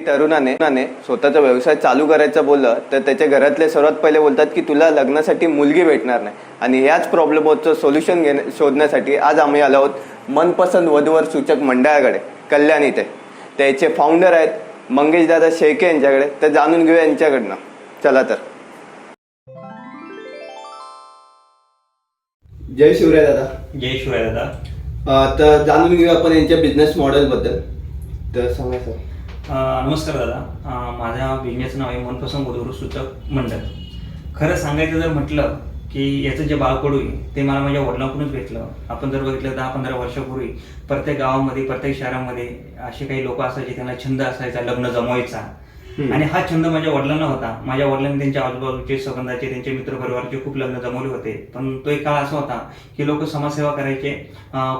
तरुणाने तरुणाने स्वतःचा व्यवसाय चालू करायचा बोललं तर त्याच्या घरातले सर्वात पहिले बोलतात की तुला लग्नासाठी मुलगी भेटणार नाही. आणि याच प्रॉब्लेमचं सोल्युशन घेणे शोधण्यासाठी आज आम्ही आलो आहोत मनपसंत वधूवर सूचक मंडळाकडे कल्याण इथे. त्याचे फाउंडर आहेत मंगेश दादा शेळके यांच्याकडे तर जाणून घेऊया यांच्याकडनं. चला तर. जय शिवराय दादा. जय शिवाय दादा. अं, तर जाणून घेऊया आपण यांच्या बिझनेस मॉडेल बद्दल. तर सांगा सर. नमस्कार दादा. माझ्या बिझनेसचं नाव आहे मनपसंत वधूवर सूचक मंडळ खरं सांगायचं जर म्हटलं की याचं जे बाळकडू आहे ते मला माझ्या वडिलांकडूनच भेटलं. आपण जर बघितलं दहा पंधरा वर्षापूर्वी प्रत्येक गावामध्ये प्रत्येक शहरामध्ये असे काही लोक असायचे त्यांना छंद असायचा लग्न जमवायचा. आणि हा छंद माझ्या वडिलांना होता. माझ्या वडिलांनी त्यांच्या आजूबाजूचे संबंधाचे त्यांचे मित्र परिवारचे खूप लग्न जमवले होते. पण तो एक काळ असा होता की लोक समाजसेवा करायचे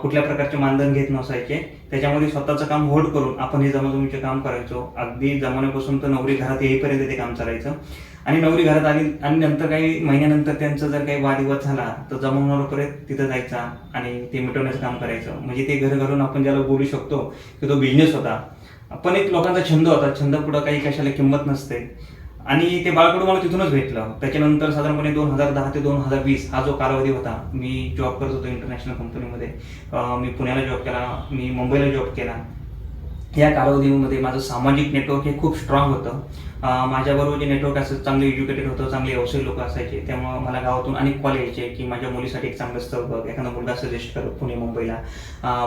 कुठल्या प्रकारचे मानधन घेत नसायचे. त्याच्यामध्ये स्वतःचं काम होल्ड करून आपण हे जमाजमीचे काम करायचो. अगदी जमान्यापासून तर नवरी घरात येईपर्यंत ते काम चालायचं. आणि नवरी घरात आली आणि नंतर काही महिन्यानंतर त्यांचं जर काही वादविवाद झाला तर जमवणाऱ्यापर्यंत तिथं जायचा आणि ते मिटवण्याचं काम करायचं. म्हणजे ते घर घालून आपण ज्याला बोलू शकतो की तो बिझनेस होता. पण एक लोकांचा छंद होता. छंद पुढं काही कशाला किंमत नसते. आणि ते बाळकडू मला तिथूनच भेटलं. त्याच्यानंतर साधारणपणे दोन हजार दहा ते दोन हजार वीस हा जो कालावधी होता मी जॉब करत होतो इंटरनॅशनल कंपनीमध्ये मी पुण्याला जॉब केला मी मुंबईला जॉब केला. या कालावधीमध्ये माझं सामाजिक नेटवर्क हे खूप स्ट्रॉंग होतं. माझ्याबरोबर जे नेटवर्क असं चांगले एज्युकेटेड होतं चांगले व्यवसायी लोक असायचे त्यामुळे मला गावातून अनेक कॉल यायचे की माझ्या मुलीसाठी एक चांगलं स्थळ बघ एखादा मुलगा सजेस्ट कर पुणे मुंबईला.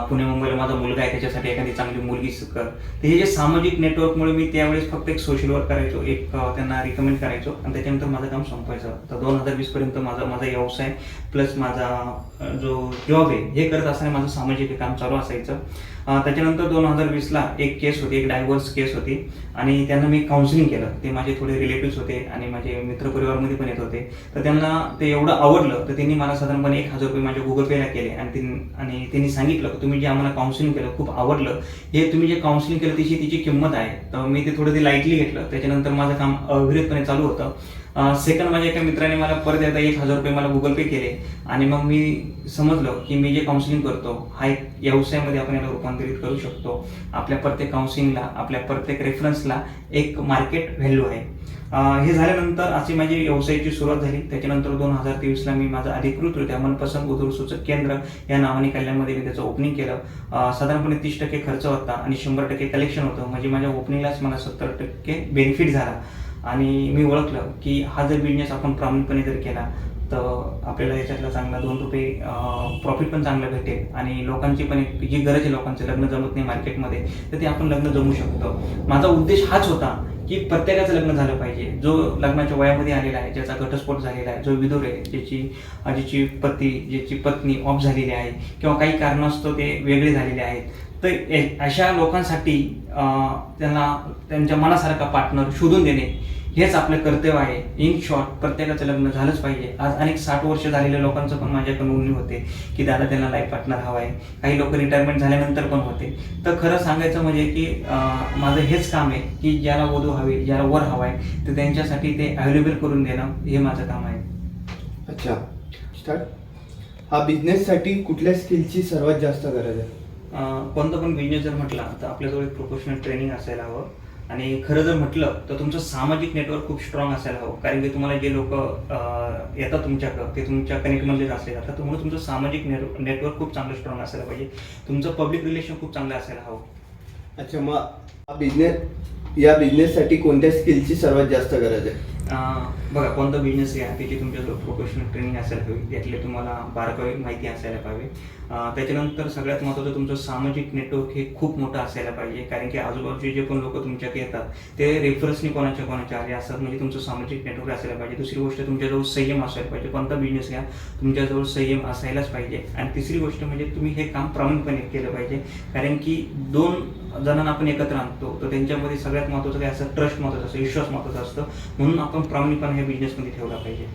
पुणे मुंबईला माझा मुलगा आहे त्याच्यासाठी एखादी चांगली मुलगी कर. तर हे जे सामाजिक नेटवर्कमुळे मी त्यावेळेस फक्त एक सोशल वर्क करायचो एक त्यांना रिकमेंड करायचो आणि त्याच्यानंतर माझं काम संपवायचं. तर दोन हजार वीसपर्यंत माझा माझा व्यवसाय प्लस माझा जो जॉब आहे हे करत असताना माझं सामाजिक काम चालू असायचं. त्याच्यानंतर दोन हजार वीसला एक केस होती एक डायव्हर्स केस होती. आणि त्यांना मी काउन्सिलिंग केलं. ते माझे थोडे रिलेटिव्ह होते आणि माझे मित्रपरिवारमध्ये पण येत होते. तर त्यांना ते एवढं आवडलं तर त्यांनी मला साधारणपणे एक हजार रुपये माझ्या गुगल पेला केले. आणि तीन- आणि त्यांनी सांगितलं की तुम्ही जे आम्हाला काउन्सिलिंग केलं खूप आवडलं. हे तुम्ही जे काउन्सिलिंग केलं तिची तिची किंमत आहे. तर मी ते थोडं ते लाईटली घेतलं. त्याच्यानंतर माझं काम अविरतपणे चालू होतं. सेकंड माझ्या एका मित्राने मला परत एकदा एक हजार रुपये मला गुगल पे केले. आणि मग मी समजलं की मी जे काउन्सिलिंग करतो हा एक व्यवसायामध्ये आपण याला रूपांतरित करू शकतो. आपल्या प्रत्येक काउन्सिलिंगला आपल्या प्रत्येक रेफरन्सला एक मार्केट व्हॅल्यू आहे. हे झाल्यानंतर अशी माझी व्यवसायाची सुरुवात झाली. त्याच्यानंतर दोन हजार तेवीसला मी माझं अधिकृतरित्या मनपसंत उदूर सूचक केंद्र या नावाने कल्याणमध्ये मी त्याचं ओपनिंग केलं. साधारणपणे तीस टक्के खर्च होता आणि शंभर टक्के कलेक्शन होतं. म्हणजे माझ्या ओपनिंगलाच मला सत्तर टक्के बेनिफिट झाला. आणि मी ओळखलं की हा जर बिझनेस आपण प्रामाणिकपणे जर केला तर आपल्याला याच्यातला चांगला दोन रुपये प्रॉफिट पण चांगलं भेटेल. आणि लोकांची पण एक जी गरज आहे लोकांचं लग्न जमत नाही मार्केटमध्ये तर ते आपण लग्न जमू शकतो. माझा उद्देश हाच होता की प्रत्येकाचं लग्न झालं पाहिजे. जो लग्नाच्या वयामध्ये आलेला आहे ज्याचा घटस्फोट झालेला आहे जो विधुर आहे ज्याची ज्याची पती ज्याची पत्नी ऑफ झालेली आहे किंवा काही कारणास्तव ते वेगळे झालेले आहेत तर ए- अशा लोकांसाठी त्यांना त्यांच्या मनासारखा पार्टनर शोधून देणे हेच आपलं कर्तव्य आहे. इन शॉर्ट प्रत्येकाचं लग्न झालंच पाहिजे. आज अनेक साठ वर्ष झालेल्या लोकांचं पण माझ्याकडून नोंदणी होते की दादा त्यांना लाईफ पार्टनर हवा आहे. काही लोक रिटायरमेंट झाल्यानंतर पण होते. तर खरं सांगायचं म्हणजे की माझं हेच काम आहे की ज्याला वधू हवी ज्याला वर हवा आहे तर त्यांच्यासाठी ते अवेलेबल करून देणं हे माझं काम आहे. अच्छा. स्टार्ट हा बिझनेससाठी कुठल्या स्किलची सर्वात जास्त गरज आहे? कोणता पण बिझनेस जर म्हटला तर आपल्याजवळ एक प्रोफेशनल ट्रेनिंग असायला हवं. आणि खरं जर म्हटलं तर तुमचं सामाजिक नेटवर्क खूप स्ट्रॉंग असायला हवं. कारण की तुम्हाला जे लोक येतात तुमच्याकडं ते तुमच्या कनेक्टमधले असले जातात. त्यामुळे तुमचं सामाजिक नेटवर्क खूप चांगलं स्ट्रॉंग असायला पाहिजे. तुमचं पब्लिक रिलेशन खूप चांगलं असायला हवं. अच्छा मग हा बिझनेस या बिझनेससाठी कोणत्या स्किलची सर्वात जास्त गरज आहे? बघा कोणता बिझनेस आहे? त्याची तुमच्याजवळ प्रोफेशनल ट्रेनिंग असायला हवी. त्यातले तुम्हाला बारकावी माहिती असायला पाहिजे. त्याच्यानंतर सगळ्यात महत्त्वाचं तुमचं सामाजिक नेटवर्क हे खूप मोठं असायला पाहिजे. कारण की आजूबाजूचे जे पण लोक तुमच्याकडे येतात ते रेफरन्सनी कोणाच्या कोणाच्या आले असतात म्हणजे तुमचं सामाजिक नेटवर्क असायला पाहिजे. दुसरी गोष्ट तुमच्याजवळ संयम असायला पाहिजे. कोणता बिझनेस घ्या तुमच्याजवळ संयम असायलाच पाहिजे. आणि तिसरी गोष्ट म्हणजे तुम्ही हे काम प्रामाणिकपणे केलं पाहिजे. कारण की दोन जणांना आपण एकत्र आणतो तर त्यांच्यामध्ये सगळ्यात महत्त्वाचं काय असतं? ट्रस्ट महत्त्वाचं असतं विश्वास महत्त्वाचा असतं. म्हणून आपण प्रामाणिकपणे ह्या बिझनेसमध्ये ठेवला पाहिजे.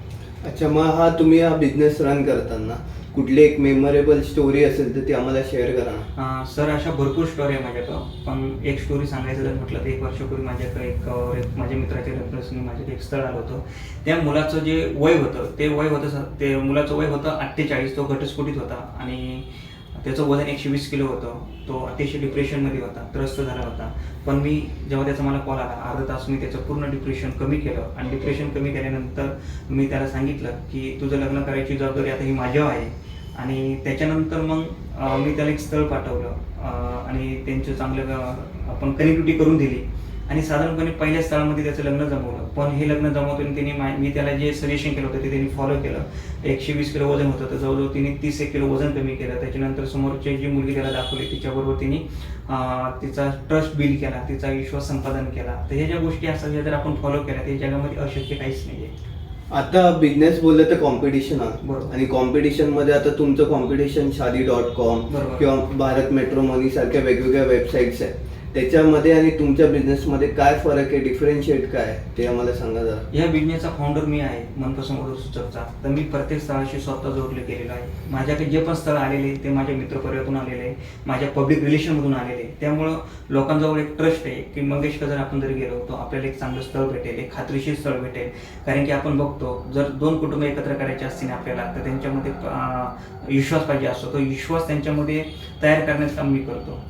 अच्छा मग हा तुम्ही हा बिझनेस रन करताना कुठली एक मेमोरेबल स्टोरी असेल तर ती आम्हाला शेअर करा ना. सर अशा भरपूर स्टोरी आहे माझ्याकडं. पण एक स्टोरी सांगायचं जर म्हटलं तर एक वर्षापूर्वी माझ्याकडे एक माझ्या मित्राच्या रेफरन्सनी माझ्याकडे एक स्थळ आलं होतं. त्या मुलाचं जे वय होतं ते वय होतं स- ते मुलाचं वय होतं अठ्ठेचाळीस तो घटस्फोटीत होता. आणि त्याचं वजन एकशे वीस किलो होतं. तो अतिशय डिप्रेशनमध्ये होता त्रस्त झाला होता. पण मी जेव्हा त्याचा मला कॉल आला अर्धा तास मी त्याचं पूर्ण डिप्रेशन कमी केलं. आणि डिप्रेशन कमी केल्यानंतर मी त्याला सांगितलं की तुझं लग्न करायची जबाबदारी आता ही माझ्यावर आहे. आणि त्याच्यानंतर मग मी त्याला एक स्थळ पाठवलं. आणि त्यांचं चांगलं आपण कनेक्टिव्हिटी करून दिली. आणि साधारणपणे पहिल्या स्थळामध्ये त्याचं लग्न जमवलं. पण हे लग्न जमवताना त्यांनी मा- मी त्याला जे सजेशन केलं होतं ते त्यांनी फॉलो केलं. एकशे वीस किलो वजन होतं तर जवळजवळ तिने तीस एक किलो वजन कमी केलं. त्याच्यानंतर समोरची जी मुलगी त्याला दाखवली तिच्याबरोबर तिने तिचा ट्रस्ट बिल्ड केला तिचा विश्वास संपादन केला. तर ह्या ज्या गोष्टी असतात ह्या जर आपण फॉलो केल्या तर या जगामध्ये अशक्य काहीच नाही आहे आता बिझनेस बोललं तर कॉम्पिटिशन. आणि कॉम्पिटिशनमध्ये आता तुमचं कॉम्पिटिशन शादी डॉट कॉम. किंवा भारत मेट्रो मनी सारख्या वेगवेगळ्या वेबसाईट्स आहेत. त्याच्यामध्ये आणि तुमच्या बिझनेसमध्ये काय फरक आहे? डिफरन्शिएट काय ते आम्हाला सांगा जरा. या बिझनेसचा फाउंडर मी आहे मनपसंग सूचकचा. तर मी प्रत्येक स्थळाशी स्वतः जोडले गेलेलो आहे. माझ्याकडे जे पण स्थळ आलेले ते माझ्या मित्रपर्यातून आलेले आहे. माझ्या पब्लिक रिलेशनमधून आलेले त्यामुळं लोकांजवळ एक ट्रस्ट आहे की मंगेशकर जर आपण जर गेलो तर आपल्याला एक चांगलं स्थळ भेटेल एक खात्रीशीर स्थळ भेटेल. कारण की आपण बघतो जर दोन कुटुंब एकत्र करायचे असतील आपल्याला तर त्यांच्यामध्ये विश्वास पाहिजे असतो. तो विश्वास त्यांच्यामध्ये तयार करण्याचं काम मी करतो.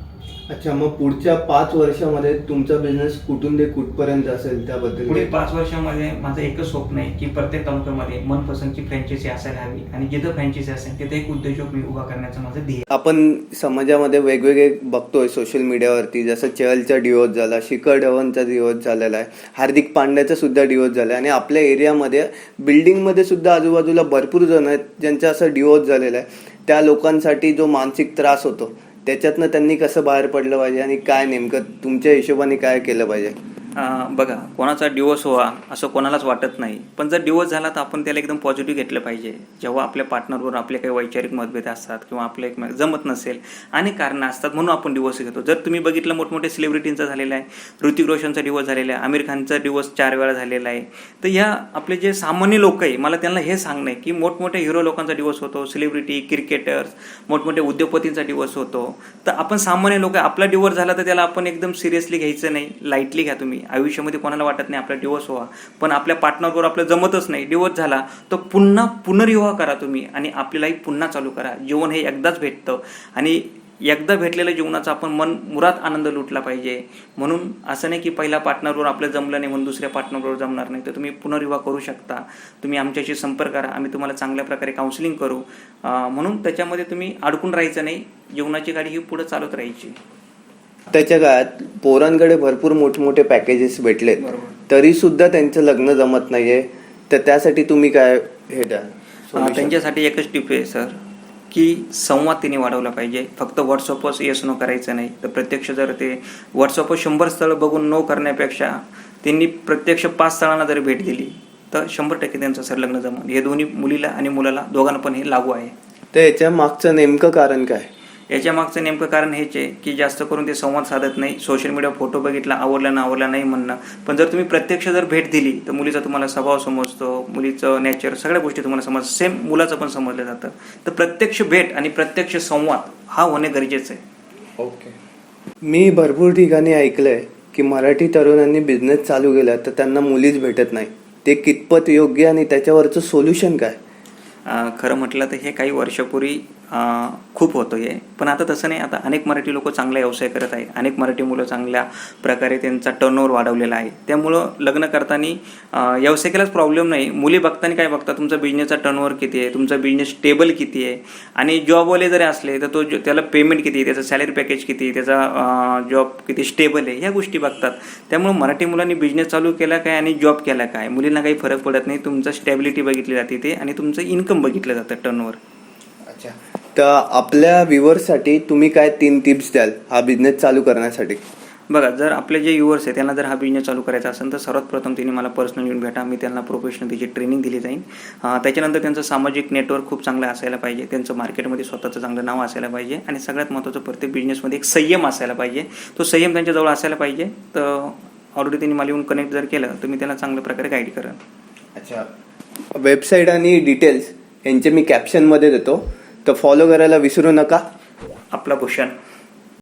अच्छा मग पुढच्या पाच वर्षामध्ये तुमचा बिझनेस कुठून ते कुठपर्यंत असेल त्याबद्दल पुढे काय? पाच वर्षामध्ये माझं एकच स्वप्न आहे की प्रत्येक तालुक्यामध्ये मनपसंतची फ्रँचायझी असायला हवी आणि जिथं फ्रँचायझी असेल तिथे एक उद्योजक मी उभा करण्याचं माझं ध्येय. आपण समाजामध्ये वेगवेगळे बघतोय सोशल मीडियावरती जसं चहलचा डिवोर्स झाला शिखर धवनचा डिवोर्स झालेला आहे हार्दिक पांड्याचा सुद्धा डिवोर्स झाला आहे आणि आपल्या एरियामध्ये बिल्डिंगमध्ये सुद्धा आजूबाजूला भरपूर जण आहेत ज्यांचा असं डिवोर्स झालेला आहे त्या लोकांसाठी जो मानसिक त्रास होतो त्याच्यातनं त्यांनी कसं बाहेर पडलं पाहिजे आणि काय नेमकं तुमच्या हिशोबाने काय केलं पाहिजे? बघा कोणाचा डिवोर्स व्हा असं कोणालाच वाटत नाही. पण जर डिवोर्स झाला तर आपण त्याला एकदम पॉझिटिव्ह घेतलं पाहिजे. जेव्हा आपल्या पार्टनरवर आपले काही वैचारिक मतभेद असतात किंवा आपलं एक जमत नसेल अनेक कारणं असतात म्हणून आपण डिवोर्स घेतो. जर तुम्ही बघितलं मोठमोठ्या सेलिब्रिटींचा झालेला आहे ऋतिक रोशनचा डिवोर्स झालेला आहे आमिर खानचा डिवोर्स चार वेळा झालेला आहे तर ह्या आपले जे सामान्य लोक आहे मला त्यांना हे सांगणं आहे की मोठमोठ्या हिरो लोकांचा डिवोर्स होतो सेलिब्रिटी क्रिकेटर्स मोठमोठ्या उद्योगपतींचा डिवोर्स होतो. तर आपण सामान्य लोक आपला डिवोर्स झाला तर त्याला आपण एकदम सिरियसली घ्यायचं नाही लाईटली घ्या तुम्ही. आयुष्यामध्ये कोणाला वाटत नाही आपला डिवोर्स व्हा पण आपल्या पार्टनरवर आपलं जमतच नाही. डिवोर्स झाला तर पुन्हा पुनर्विवाह करा तुम्ही आणि आपली लाईफ पुन्हा चालू करा. जीवन हे एकदाच भेटतं. आणि एकदा भेटलेल्या जीवनाचा आपण मन मुरात आनंद लुटला पाहिजे. म्हणून असं नाही की पहिल्या पार्टनरवर आपलं जमलं नाही म्हणून दुसऱ्या पार्टनरवर जमणार नाही. तर तुम्ही पुनर्विवाह करू शकता. तुम्ही आमच्याशी संपर्क करा. आम्ही तुम्हाला चांगल्या प्रकारे काउन्सिलिंग करू. म्हणून त्याच्यामध्ये तुम्ही अडकून राहायचं नाही. जीवनाची गाडी ही पुढे चालत राहायची. त्याच्या काळात पोरांकडे भरपूर मोठमोठे पॅकेजेस भेटलेत. बरोबर. तरी सुद्धा त्यांचं लग्न जमत नाहीये. तर त्यासाठी तुम्ही काय हे solution? त्यांच्यासाठी एकच टिप आहे सर की संवाद तिने वाढवला पाहिजे. फक्त व्हॉट्सअपच येस नो करायचं नाही. तर प्रत्यक्ष जर ते व्हॉट्सअपवर शंभर स्थळं बघून नो करण्यापेक्षा त्यांनी प्रत्यक्ष पाच स्थळांना जरी भेट दिली तर शंभर टक्के त्यांचं सर लग्न जमवून हे दोन्ही मुलीला आणि मुलाला दोघांना पण हे लागू आहे. तर याच्या मागचं नेमकं कारण काय? याच्या मागचं नेमकं कारण हेच आहे की जास्त करून ते संवाद साधत नाही. सोशल मीडिया फोटो बघितला आवडला ना आवडला नाही म्हणणं. पण जर तुम्ही प्रत्यक्ष जर भेट दिली तर मुलीचा तुम्हाला स्वभाव समजतो मुलीचं नेचर सगळ्या गोष्टी तुम्हाला समज सेम मुलाचं पण समजलं जातं. तर प्रत्यक्ष भेट आणि प्रत्यक्ष संवाद हा होणे गरजेचं आहे. ओके मी भरपूर ठिकाणी ऐकलंय की मराठी तरुणांनी बिझनेस चालू केला तर त्यांना मुलीच भेटत नाही. ते कितपत योग्य आणि त्याच्यावरचं सोल्युशन काय? खरं म्हटलं तर हे काही वर्षापूर्वी खूप होतो आहे पण आता तसं नाही. आता अनेक मराठी लोक चांगला व्यवसाय करत आहे अनेक मराठी मुलं चांगल्या प्रकारे त्यांचा टर्नओवर वाढवलेला आहे. त्यामुळं लग्न करताना व्यवसाय व्यावसायिकालाच प्रॉब्लेम नाही. मुली बघताना काय बघता तुमचा बिझनेसचा टर्नओवर किती आहे? तुमचा बिझनेस स्टेबल किती आहे? आणि जॉबवाले जरी असले तर तो त्याला पेमेंट किती आहे? त्याचं सॅलरी पॅकेज किती आहे? त्याचा जॉब किती स्टेबल आहे? ह्या गोष्टी बघतात. त्यामुळे मराठी मुलांनी बिझनेस चालू केला काय आणि जॉब केला काय? मुलींना काही फरक पडत नाही. तुमचं स्टॅबिलिटी बघितली जाते ते आणि तुमचं इन्कम बघितलं जातं टर्नओवर अच्छा. तर आपल्या व्ह्युअर्ससाठी तुम्ही काय तीन टिप्स द्याल हा बिझनेस चालू करण्यासाठी? बघा जर आपले जे युवर्स आहे त्यांना जर हा बिझनेस चालू करायचा असेल तर सर्वात प्रथम त्यांनी मला पर्सनल येऊन भेटा. मी त्यांना प्रोफेशनल त्याची ट्रेनिंग दिली जाईल. त्याच्यानंतर त्यांचं सामाजिक नेटवर्क खूप चांगलं असायला पाहिजे. त्यांचं मार्केटमध्ये स्वतःचं चांगलं नाव असायला पाहिजे. आणि सगळ्यात महत्त्वाचं प्रत्येक बिझनेसमध्ये एक संयम असायला पाहिजे. तो संयम त्यांच्याजवळ असायला पाहिजे. तर ऑलरेडी त्यांनी मला येऊन कनेक्ट जर केलं तर मी त्यांना चांगल्या प्रकारे गाईड करेन. अच्छा. वेबसाईट आणि डिटेल्स यांचे मी कॅप्शनमध्ये देतो. तर फॉलो करायला विसरू नका. आपला भूषण